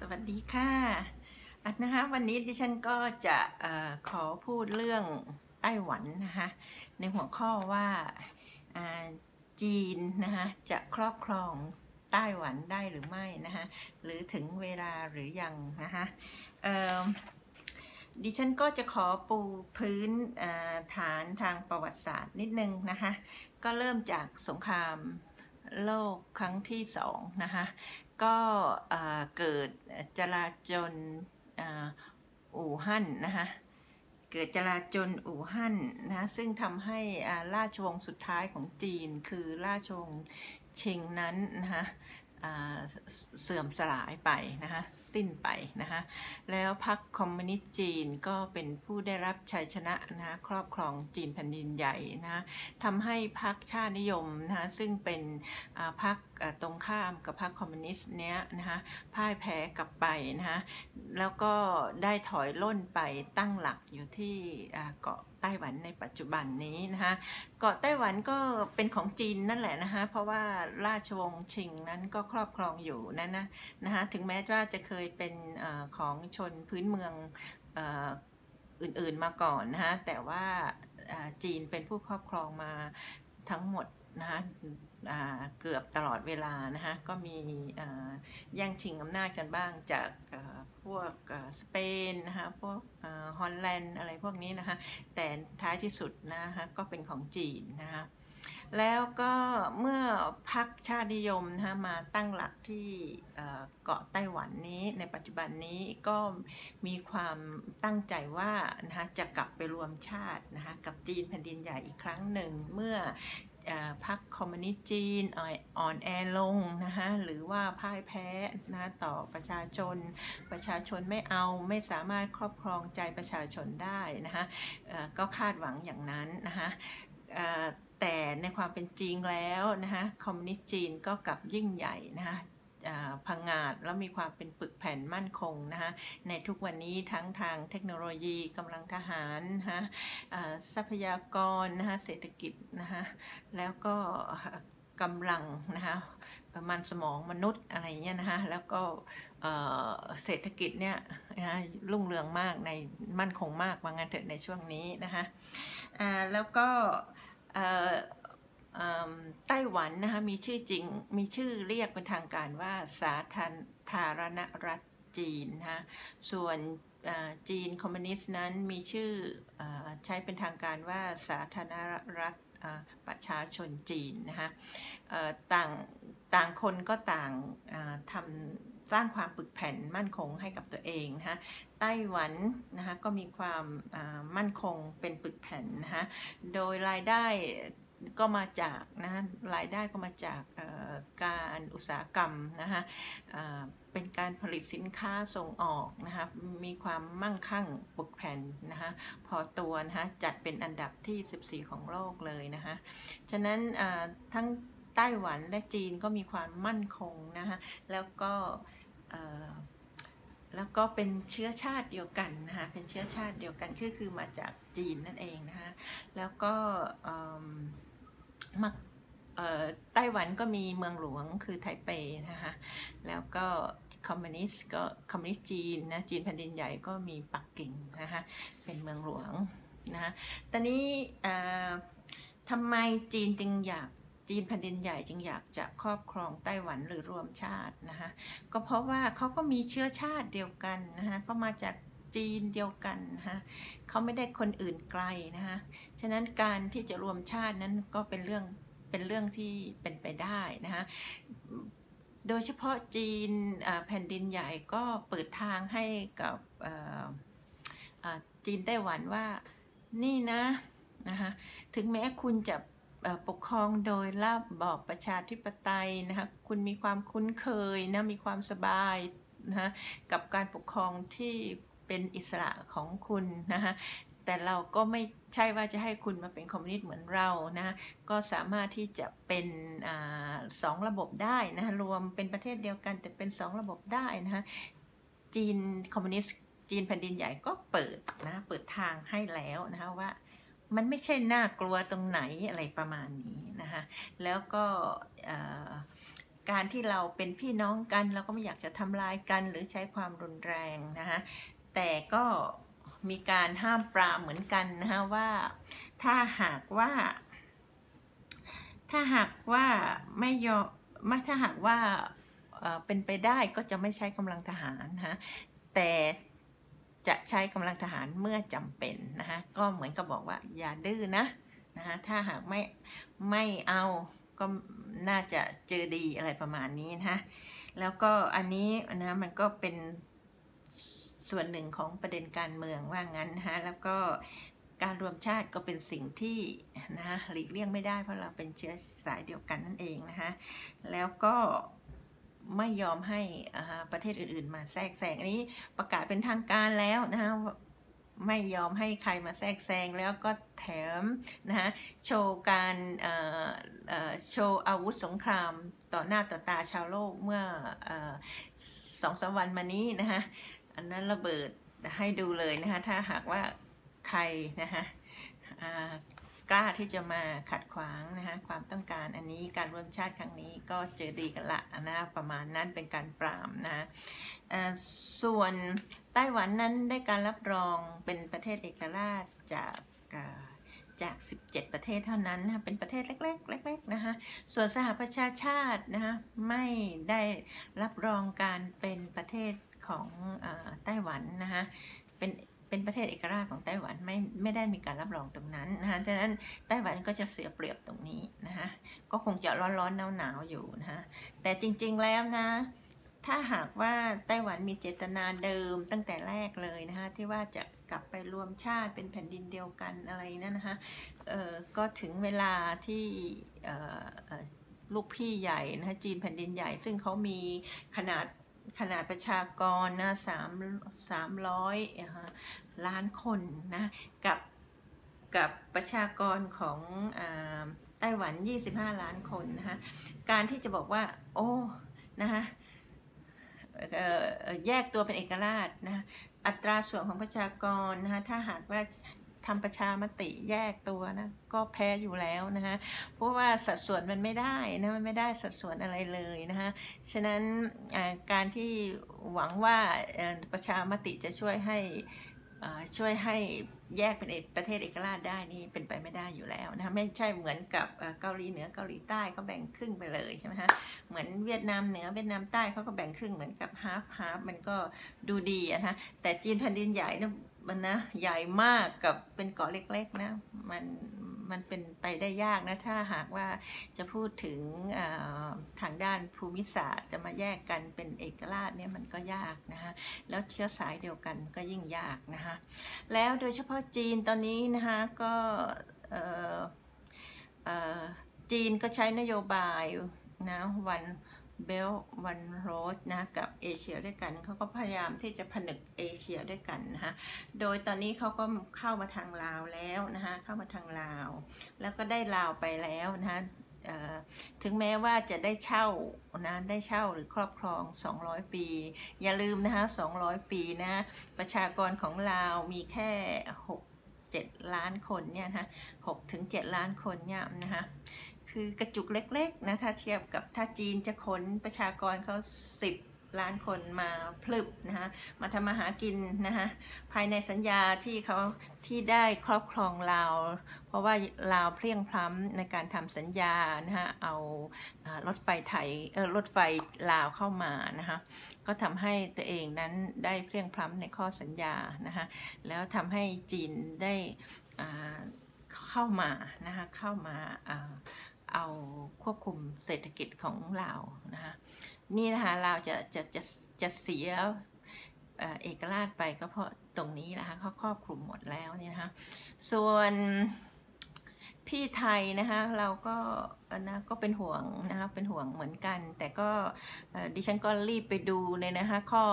สวัสดีค่ะอันนะคะวันนี้ดิฉันก็จะอขอพูดเรื่องไต้หวันนะคะในหัวข้อว่าจีนนะคะจะครอบครองไต้หวันได้หรือไม่นะคะหรือถึงเวลาหรือยังนะคะดิฉันก็จะขอปูพื้นฐานทางประวัติศาสตร์นิดนึงนะคะก็เริ่มจากสงครามโลกครั้งที่สองนะคะ ก็เกิดจลาจลอู่ฮั่นนะคะเกิดจลาจลอู่ฮั่นนะซึ่งทำให้ราชวงศ์สุดท้ายของจีนคือราชวงศ์ชิงนั้นนะคะ เสื่อมสลายไปนะคะสิ้นไปนะคะแล้วพรรคคอมมิวนิสต์จีนก็เป็นผู้ได้รับชัยชนะนะครอบครองจีนแผ่นดินใหญ่นะทำให้พรรคชาตินิยมนะซึ่งเป็นพรรคตรงข้ามกับพรรคคอมมิวนิสต์เนี้ยนะคะพ่ายแพ้กลับไปนะคะแล้วก็ได้ถอยล่นไปตั้งหลักอยู่ที่เกาะ ต้หวันในปัจจุบันนี้นะคะเกาะไต้หวันก็เป็นของจีนนั่นแหละนะคะเพราะว่าราชวงศ์ชิงนั้นก็ครอบครองอยู่นั่นนะนะคะถึงแม้ว่าจะเคยเป็นอของชนพื้นเมืองอื่นๆมาก่อนนะคะแต่ว่าจีนเป็นผู้ครอบครองมาทั้งหมด นะคะเกือบตลอดเวลานะคะก็มีแย่งชิงอำนาจกันบ้างจากพวกสเปนนะคะพวกฮอลแลนด์อะไรพวกนี้นะคะแต่ท้ายที่สุดนะคะก็เป็นของจีนนะคะแล้วก็เมื่อพรรคชาตินิยมนะมาตั้งหลักที่เกาะไต้หวันนี้ในปัจจุบันนี้ก็มีความตั้งใจว่านะคะจะกลับไปรวมชาตินะคะกับจีนแผ่นดินใหญ่อีกครั้งหนึ่งเมื่อ พรรคคอมมิวนิสต์จีนอ่อนแอลงนะคะหรือว่าพ่ายแพ้นะต่อประชาชน ประชาชนไม่เอาไม่สามารถครอบครองใจประชาชนได้นะคะก็คาดหวังอย่างนั้นนะคะแต่ในความเป็นจริงแล้วนะคะคอมมิวนิสต์จีนก็กลับยิ่งใหญ่นะคะ พังงาดแล้วมีความเป็นปึกแผ่นมั่นคงนะคะในทุกวันนี้ทั้งทางเทคโนโลยีกำลังทหารนะคะทรัพยากรนะคะเศรษฐกิจนะคะแล้วก็กำลังนะคะมันสมองมนุษย์อะไรเงี้ยนะคะแล้วก็เศรษฐกิจเนี่ยนะรุ่งเรืองมากในมั่นคงมากว่างั้นเถิดในช่วงนี้นะคะแล้วก็ ไต้หวันนะคะมีชื่อจริงมีชื่อเรียกเป็นทางการว่าสาธารณรัฐจีนนะคะส่วนจีนคอมมิวนิสต์นั้นมีชื่อใช้เป็นทางการว่าสาธารณรัฐประชาชนจีนนะคะต่างต่างคนก็ต่างทำสร้างความปึกแผ่นมั่นคงให้กับตัวเองนะคะไต้หวันนะคะก็มีความมั่นคงเป็นปึกแผ่นนะคะโดยรายได้ ก็มาจากนะรายได้ก็มาจากการอุตสาหกรรมนะคะเป็นการผลิตสินค้าส่งออกนะคะมีความมั่งคั่งปกแผ่นนะคะพอตัวนะคะจัดเป็นอันดับที่ 14 ของโลกเลยนะคะฉะนั้นทั้งไต้หวันและจีนก็มีความมั่นคงนะคะแล้วก็แล้วก็เป็นเชื้อชาติเดียวกันนะคะเป็นเชื้อชาติเดียวกันคือคือมาจากจีนนั่นเองนะคะแล้วก็ มาไต้หวันก็มีเมืองหลวงคือไทเปนะคะแล้วก็คอมมิวนิสต์ก็คอมมิวนิสต์จีนนะจีนแผ่นดินใหญ่ก็มีปักกิ่งนะคะเป็นเมืองหลวงนะคะตอนนี้ทำไมจีนจึงอยากจีนแผ่นดินใหญ่จึงอยากจะครอบครองไต้หวันหรือรวมชาตินะคะก็เพราะว่าเขาก็มีเชื้อชาติเดียวกันนะคะก็มาจาก จีนเดียวกันนะคะเขาไม่ได้คนอื่นไกลนะคะฉะนั้นการที่จะรวมชาตินั้นก็เป็นเรื่องเป็นเรื่องที่เป็นไปได้นะคะโดยเฉพาะจีนแผ่นดินใหญ่ก็เปิดทางให้กับจีนไต้หวันว่านี่นะนะคะถึงแม้คุณจะปกครองโดยระบอบประชาธิปไตยนะคะคุณมีความคุ้นเคยนะมีความสบายนะกับการปกครองที่ เป็นอิสระของคุณนะคะแต่เราก็ไม่ใช่ว่าจะให้คุณมาเป็นคอมมิวนิสต์เหมือนเรานะก็สามารถที่จะเป็นอสองระบบได้นะรวมเป็นประเทศเดียวกันแต่เป็นสองระบบได้นะคะจีนคอมมิวนิสต์จีนแผ่นดินใหญ่ก็เปิดนะเปิดทางให้แล้วนะคะว่ามันไม่ใช่น่ากลัวตรงไหนอะไรประมาณนี้นะคะแล้วก็การที่เราเป็นพี่น้องกันเราก็ไม่อยากจะทำลายกันหรือใช้ความรุนแรงนะคะ แต่ก็มีการห้ามปรามเหมือนกันนะคะว่าถ้าหากว่า ถ้าหากว่าไม่ยอมไม่ถ้าหากว่าเป็นไปได้ก็จะไม่ใช้กำลังทหารนะแต่จะใช้กำลังทหารเมื่อจำเป็นนะคะก็เหมือนกับบอกว่าอย่าดื้อนะนะคะถ้าหากไม่ไม่เอาก็น่าจะเจอดีอะไรประมาณนี้นะคะแล้วก็อันนี้นะมันก็เป็น ส่วนหนึ่งของประเด็นการเมืองว่างั้นนะแล้วก็การรวมชาติก็เป็นสิ่งที่นะหลีกเลี่ยงไม่ได้เพราะเราเป็นเชื้อสายเดียวกันนั่นเองนะคะแล้วก็ไม่ยอมให้ประเทศอื่น ๆ มาแทรกแซงอันนี้ประกาศเป็นทางการแล้วนะคะไม่ยอมให้ใครมาแทรกแซงแล้วก็แถมนะฮะโชว์การโชว์อาวุธสงครามต่อหน้าต่อตาชาวโลกเมื่อสองสามวันมานี้นะคะ อันนั้นระเบิดให้ดูเลยนะคะถ้าหากว่าใครนะคะกล้าที่จะมาขัดขวางนะคะความต้องการอันนี้การรวมชาติครั้งนี้ก็เจอดีกันละนะประมาณนั้นเป็นการปรามนะส่วนไต้หวันนั้นได้การรับรองเป็นประเทศเอกราชจากจาก 17 ประเทศเท่านั้นนะเป็นประเทศเล็กๆเล็กๆนะคะส่วนสหประชาชาตินะคะไม่ได้รับรองการเป็นประเทศ ของอไต้หวันนะคะเป็นเป็นประเทศเอกราชของไต้หวันไม่ไม่ได้มีการรับรองตรงนั้นนะคะดังนั้นไต้หวันก็จะเสียเปรียบตรงนี้นะคะก็คงจะร้อนๆหนาวๆอยู่นะคะแต่จริงๆแล้วนะถ้าหากว่าไต้หวันมีเจตนาเดิมตั้งแต่แรกเลยนะคะที่ว่าจะกลับไปรวมชาติเป็นแผ่นดินเดียวกันอะไรนั่นนะคะเอ่อก็ถึงเวลาที่ลูกพี่ใหญ่นะคะจีนแผ่นดินใหญ่ ซึ่งเขามีขนาด ขนาดประชากรนะสามสามร้อยล้านคนนะกับกับประชากรของไต้หวัน 25 ล้านคนนะคะการที่จะบอกว่า โอ้นะคะแยกตัวเป็นเอกราชนะอัตราส่วนของประชากรนะคะถ้าหากว่า ทำประชามติแยกตัวนะก็แพ้อยู่แล้วนะคะเพราะว่าสัดส่วนมันไม่ได้นะมันไม่ได้สัดส่วนอะไรเลยนะคะฉะนั้นการที่หวังว่าประชามติจะช่วยให้ช่วยให้แยกเป็นประเทศเอกราชได้นี่เป็นไปไม่ได้อยู่แล้วนะคะไม่ใช่เหมือนกับเกาหลีเหนือเกาหลีใต้เขาแบ่งครึ่งไปเลยใช่ไหมคะเหมือนเวียดนามเหนือเวียดนามใต้เขาก็แบ่งครึ่งเหมือนกับฮาฟฮาฟมันก็ดูดีนะแต่จีนแผ่นดินใหญ่นะ มันนะใหญ่มากกับเป็นเกาะเล็กๆนะมันมันเป็นไปได้ยากนะถ้าหากว่าจะพูดถึงทางด้านภูมิศาสตร์จะมาแยกกันเป็นเอกราชเนี่ยมันก็ยากนะคะแล้วเชื้อสายเดียวกันก็ยิ่งยากนะคะแล้วโดยเฉพาะจีนตอนนี้นะคะก็จีนก็ใช้นโยบายนะวัน เบลวันโรสนะกับเอเชียด้วยกันเขาก็พยายามที่จะผนึกเอเชียด้วยกันนะคะโดยตอนนี้เขาก็เข้ามาทางลาวแล้วนะคะเข้ามาทางลาว แล้วก็ได้ลาวไปแล้วนะคะถึงแม้ว่าจะได้เช่านะได้เช่าหรือครอบครอง 200 ปี อย่าลืมนะคะ200 ปีนะประชากรของลาวมีแค่ 6 7 ล้านคนเนี่ยนะ6ถึง 7 ล้านคนเนี่ยนะคะ คือกระจุกเล็กๆนะถ้าเทียบกับถ้าจีนจะขนประชากรเขาสิบล้านคนมาพลึบนะคะมาทำมาหากินนะคะภายในสัญญาที่เขาที่ได้ครอบครองลาว เพราะว่าลาวเพียงพล้ำในการทำสัญญานะคะเอารถไฟไทยเออรถไฟลาวเข้ามานะคะก็ทำให้ตัวเองนั้นได้เพียงพล้ำในข้อสัญญานะคะแล้วทำให้จีนได้เข้ามานะคะเข้ามา เอาควบคุมเศรษฐกิจของเรานะคะนี่นะคะเราจะจะจะจะเสียเอกราชไปก็เพราะตรงนี้นะคะเขาครอบคลุมหมดแล้วนี่นะคะส่วนพี่ไทยนะคะเราก็นะก็เป็นห่วงนะคะเป็นห่วงเหมือนกัน แต่ก็ดิฉันก็รีบไปดูเลยนะคะข้อ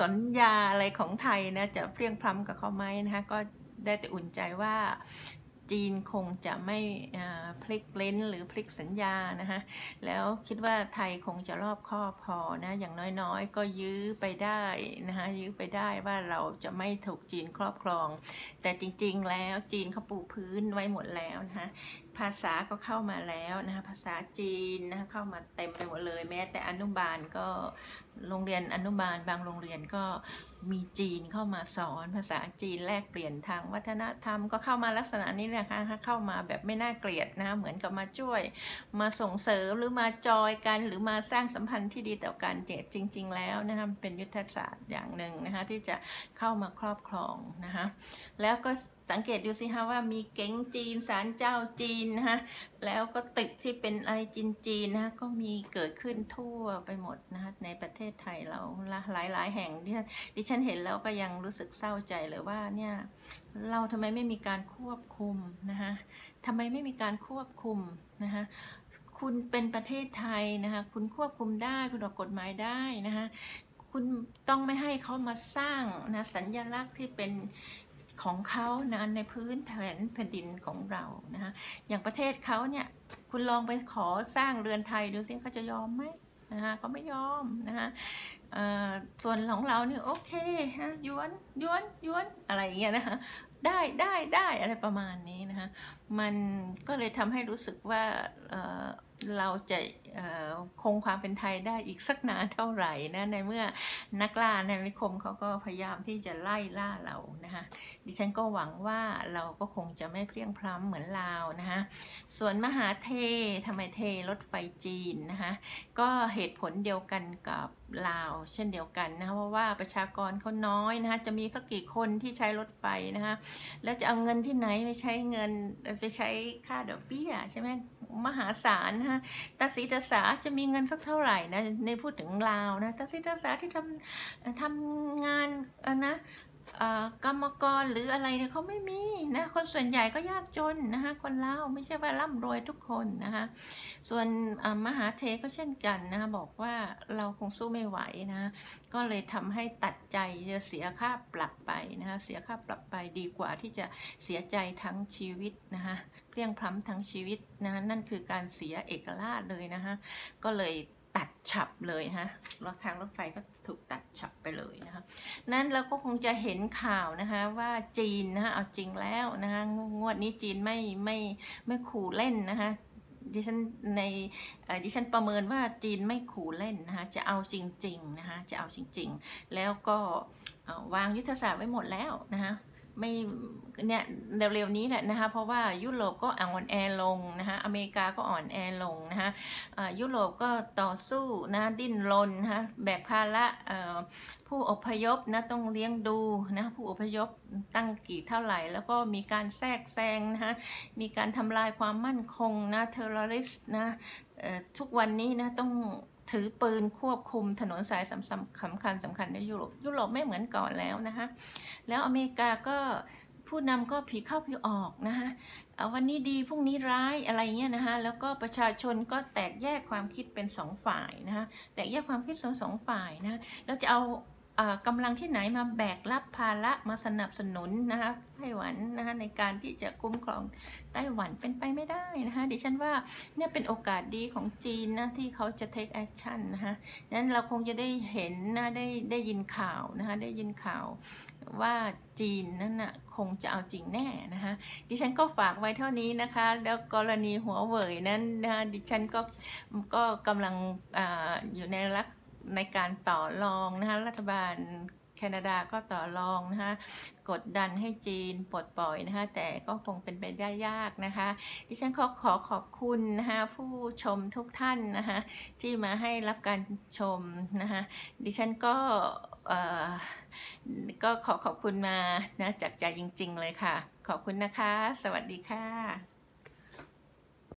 สัญญาอะไรของไทยนะจะเพียงพล้ำกับเขาไหมนะคะก็ได้แต่อุ่นใจว่า จีนคงจะไม่พลิกเลนหรือพลิกสัญญานะคะแล้วคิดว่าไทยคงจะรอบคอบพอนะอย่างน้อยๆ ก็ยื้อไปได้นะคะยื้อไปได้ว่าเราจะไม่ถูกจีนครอบครอง แต่จริงๆแล้วจีนเขาปูพื้นไว้หมดแล้วนะคะภาษาก็เข้ามาแล้วนะคะภาษาจีนนะคะเข้ามาเต็มไปหมดเลย แม้แต่อนุบาลก็โรงเรียนอนุบาลบางโรงเรียนก็ มีจีนเข้ามาสอนภาษาจีนแลกเปลี่ยนทางวัฒนธรรม ก็เข้ามาลักษณะนี้นะคะเข้ามาแบบไม่น่าเกลียดนะเหมือนกับมาช่วย มาส่งเสริมหรือมาจอยกันหรือมาสร้างสัมพันธ์ที่ดีต่อกันเจจริง ๆ แล้วนะคะเป็นยุทธศาสตร์อย่างหนึ่งนะคะที่จะเข้ามาครอบครองนะคะแล้วก็ สังเกตดูสิฮะว่ามีเก๋งจีนสารเจ้าจีนนะคะแล้วก็ตึกที่เป็นอะไรจีนจีนนะก็มีเกิดขึ้นทั่วไปหมดนะคะในประเทศไทยเราหลายหลายแห่งที่ดิฉันเห็นแล้วก็ยังรู้สึกเศร้าใจเลยว่าเนี่ยเราทำไมไม่มีการควบคุมนะคะทำไมไม่มีการควบคุมนะคะคุณเป็นประเทศไทยนะคะคุณควบคุมได้คุณออกกฎหมายได้นะคะคุณต้องไม่ให้เขามาสร้างนะสัญญลักษณ์ที่เป็น ของเขานะในพื้นแผ่นแผ่นดินของเรานะคะอย่างประเทศเขาเนี่ยคุณลองไปขอสร้างเรือนไทยดูซิเขาจะยอมไหมนะคะก็ไม่ยอมนะคะส่วนของเราเนี่ยโอเคฮะยวนย้วนย้วนอะไรอย่างเงี้ยนะคะได้ได้ได้อะไรประมาณนี้นะคะมันก็เลยทำให้รู้สึกว่า เราจะคงความเป็นไทยได้อีกสักนานเท่าไหร่นะในเมื่อนักล่าในนิคมเขาก็พยายามที่จะไล่ล่าเรานะคะดิฉันก็หวังว่าเราก็คงจะไม่เพลียงพล้ำเหมือนลาวนะคะส่วนมหาเททำไมเทรถไฟจีนนะคะก็เหตุผลเดียวกันกับ ลาวเช่นเดียวกันนะคะเพราะว่าประชากรเขาน้อยนะคะจะมีสักกี่คนที่ใช้รถไฟนะคะแล้วจะเอาเงินที่ไหนไปใช้เงินไปใช้ค่าดอกเบี้ยใช่ไหมมหาศาลนะตาสีตาสาจะมีเงินสักเท่าไหร่นะในพูดถึงลาวนะตาสีตาสาที่ทำทำงานนะ กรรมกรหรืออะไรเนี่ยเขาไม่มีนะคนส่วนใหญ่ก็ยากจนนะคะคนเล่าไม่ใช่ว่าร่ำรวยทุกคนนะคะส่วนมหาเทก็เช่นกันนะคะบอกว่าเราคงสู้ไม่ไหวนะก็เลยทำให้ตัดใจจะเสียค่าปรับไปนะคะเสียค่าปรับไปดีกว่าที่จะเสียใจทั้งชีวิตนะคะเพียงพล้ำทั้งชีวิตนะนั่นคือการเสียเอกราชเลยนะคะก็เลย ตัดฉับเลยฮะรถทางรถไฟก็ถูกตัดฉับไปเลยนะคะนั้นเราก็คงจะเห็นข่าวนะคะว่าจีนนะคะเอาจริงแล้วนะคะงวดนี้จีนไม่ไม่ไม่ขู่เล่นนะคะดิฉันในดิฉันประเมินว่าจีนไม่ขู่เล่นนะคะจะเอาจริงๆนะคะจะเอาจริง ๆ แล้วก็วางยุทธศาสตร์ไว้หมดแล้วนะคะ ไม่เนี่ยเร็วๆนี้แหละนะคะเพราะว่ายุโรปก็อ่อนแอลงนะคะอเมริกาก็อ่อนแอลงนะคะยุโรปก็ต่อสู้นะดิ้นรนนะคะแบกภาระผู้อพยพนะต้องเลี้ยงดูนะผู้อพยพตั้งกี่เท่าไหร่ แล้วก็มีการแทรกแซงนะคะมีการทำลายความมั่นคงนะเทอร์ริสนะทุกวันนี้นะต้อง ถือปืนควบคุมถนนสายสำคัญสำคัญในยุโรปยุโรปไม่เหมือนก่อนแล้วนะคะแล้วอเมริกาก็ผู้นำก็ผีเข้าผีออกนะคะวันนี้ดีพรุ่งนี้ร้ายอะไรเงี้ยนะคะแล้วก็ประชาชนก็แตกแยกความคิดเป็นสองฝ่ายนะคะแตกแยกความคิดสองสองฝ่ายนะแล้วจะเอา กำลังที่ไหนมาแบกรับภาระมาสนับสนุนนะคะไต้หวันนะคะในการที่จะคุ้มครองไต้หวันเป็นไปไม่ได้นะคะดิฉันว่าเนี่ยเป็นโอกาสดีของจีนนะที่เขาจะ take action นะคะนั้นเราคงจะได้เห็นนะได้ได้ยินข่าวนะคะได้ยินข่าวว่าจีนนั่นนะ่ะคงจะเอาจริงแน่นะคะดิฉันก็ฝากไว้เท่านี้นะคะ แล้วกรณีหัวเว่ยนั้นนะดิฉันก็ก็กำลังออยู่ในรัก ในการต่อรองนะคะรัฐบาลแคนาดาก็ต่อรองนะคะกดดันให้จีนปลดปล่อยนะคะแต่ก็คงเป็นไปได้ยากนะคะ ดิฉันขอขอขอบคุณนะคะผู้ชมทุกท่านนะคะที่มาให้รับการชมนะคะดิฉันก็ก็ขอขอบคุณมานะจากใจจริง ๆ เลยค่ะ ขอบคุณนะคะ สวัสดีค่ะ